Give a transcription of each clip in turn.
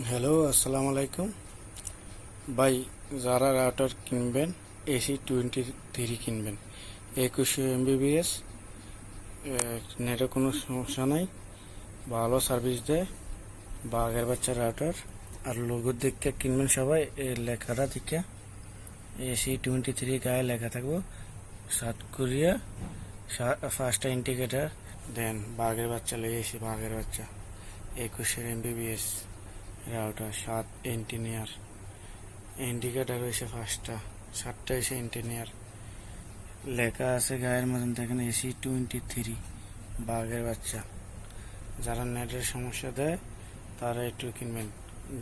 Hello, আসসালামু আলাইকুম। ভাই, যারা রাউটার কিনবেন এসি টোয়েন্টি থ্রি কিনবেন। একুশে এমবিবিএস নেটে কোনো সমস্যা নাই। ভালো সার্ভিস দেয়। বাঘের বাচ্চা রাউটার। আর লোগোর দিকে কিনবেন সবাই এই লেখাটা দিকে এসি টোয়েন্টি থ্রি গায়ে লেখা থাকব। সাত কোরিয়া। First indicator then. বাঘের বাচ্চা লেগে এসি বাঘের বাচ্চা। একুশের এমবিবিএস। রাউটার সাত ইঞ্জিনিয়ার। ইন্ডিকেটার হয়েছে পাঁচটা, সাতটা এসে ইঞ্জিনিয়ার। লেখা আছে গায়ের মতন দেখেন এসি টোয়েন্টি থ্রি বাঘের বাচ্চা। যারা নেটের সমস্যা দেয়, তারা একটু কিনবেন।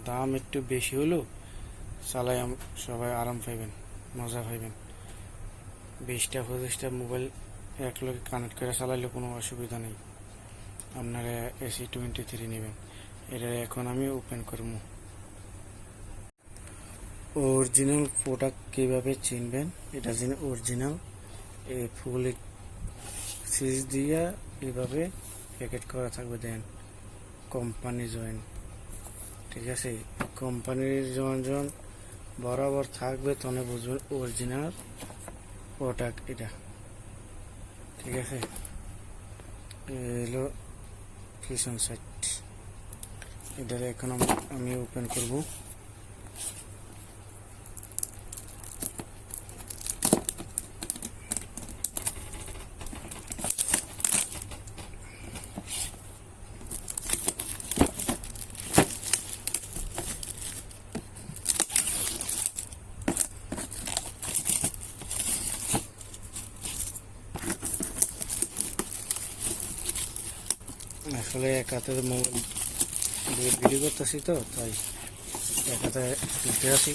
দাম একটু বেশি হলেও চালাই সবাই আরাম পাইবেন, মজা পাইবেন। বিশটা, পঁচিশটা মোবাইল এক লগে কানেক্ট করে চালাইলে কোনো অসুবিধা নেই। আপনারা এসি টোয়েন্টি থ্রি নেবেন। এটা এখন আমি ওপেন করব। অরিজিনাল প্রোডাক্ট কীভাবে চিনবেন? এটা যেন অরিজিনাল এই ফুল সিজ দিয়া এভাবে প্যাকেট করা থাকবে, দেন কোম্পানি জয়েন ঠিক আছে? কোম্পানির যখন যখন বরাবর থাকবে তনে বুঝবেন অরিজিনাল প্রোডাক্ট এটা। ঠিক আছে? এই হলো পিছন সাইড এটারে এখন আম- আমি ওপেন করব। আসলে এক হাতে মোবাইল দিয়ে ভিডিও করতেছি তো, তাই তুলতে আসি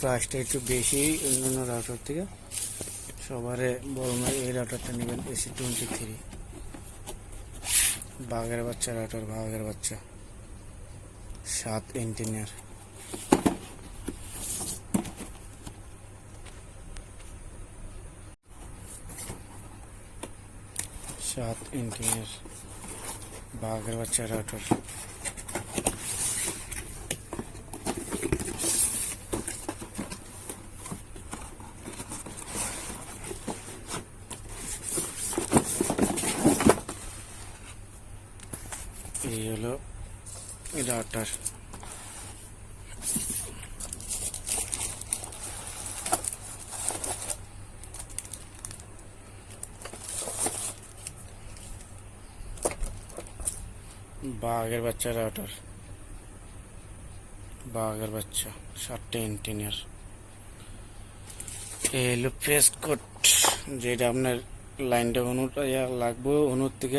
প্রাইসটা একটু বেশি অন্যান্য রাউটার থেকে। সবারে বলুন এই রাউটারটা নেবেন এসি টোয়েন্টি থ্রি বাঘের বাচ্চা রাউটার বাঘের বাচ্চা। সাত ইঞ্জিনিয়ার সাত ইঞ্জিনিয়ার বাঘের বাচ্চারা রাউটার এই হলো রাউটার বাঘের বাচ্চা রাউটার। বাঘের বাচ্চা, সাতটা ইঞ্জিনিয়ার এই হলো কোড যেটা আপনার লাইনটা অনুট আইয়া লাগবো, অনুর থেকে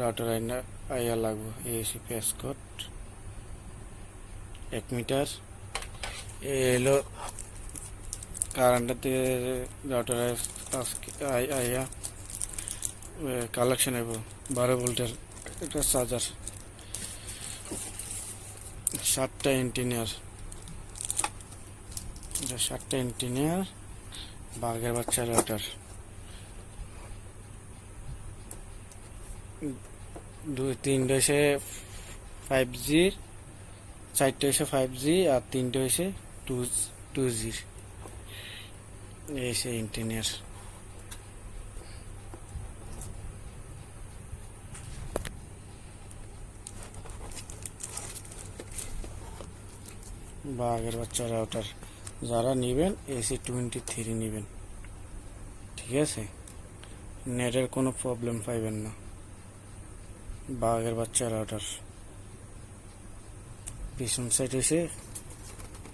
রাউটার লাইনটা আইয়া লাগবো। এই হচ্ছে কোড এক মিটার এই কারেন্টের থেকে রাউটার আইয়া কালেকশন হইব বারো ভোল্টের একটা চার্জার সাতটা ইঞ্জিনিয়ার এটা সাতটা ইঞ্জিনিয়ার বাঘের বাচ্চা রাউটার দুই, তিনটে হয়েছে ফাইভ জি চারটে হয়েছে ফাইভ জি আর তিনটে হয়েছে টু টু জি এই সে ইঞ্জিনিয়ার বাঘের বাচ্চা রাউটার যারা নেবেন এসি টোয়েন্টি থ্রি নেবেন। ঠিক আছে? নেটের কোনো প্রবলেম পাইবেন না। বাঘের বাচ্চা রাউটার পিছন সাইড হয়েছে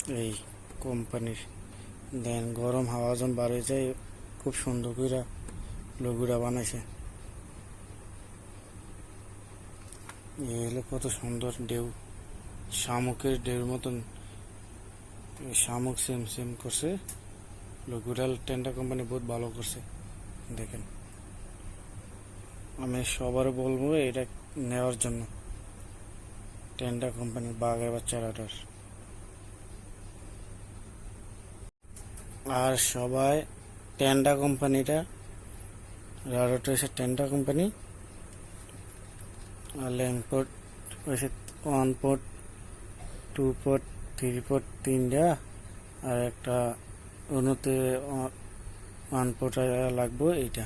এই কোম্পানির দেন গরম হাওয়া যখন হয়ে যায় খুব সুন্দর করে লঘুরা বানাইছে। এই হলো কত সুন্দর ঢেউ। শামুকের ঢেউর মতন শামুক সেম সেম করছে। লঘুরাল টেন্ডা কোম্পানি বহুত ভালো করছে। দেখেন। আমি সবার বলব এটা নেওয়ার জন্য। টেন্ডা কোম্পানি বাঘের বাচ্চা রাটার। আর সবাই টেন্ডা কোম্পানিটা রাডারটা হচ্ছে টেন্ডা কোম্পানি। আর ল্যাম্পোর্ট হয়েছে one port, two port three তিনটা, আর একটা অন্যতে ওয়ান পোর্ট লাগবে এইটা।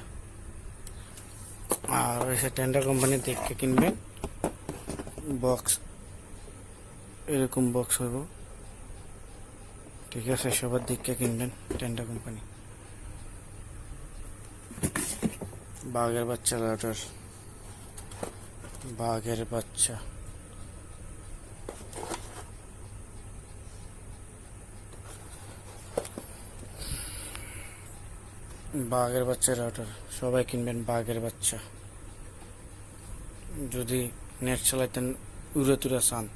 আর হয়েছে টেন্ডার কোম্পানি দেখে কিনবেন। বক্স এরকম বক্স হইব। ঠিক আছে, সবার দিককে কিনবেন টেন্ডার কোম্পানি বাঘের বাচ্চা রাউটার বাঘের বাচ্চা। বাঘের বাচ্চা রাউটার। সবাই কিনবেন বাঘের বাচ্চা। যদি নেট চালাইতেন উড়ে তুরে চান।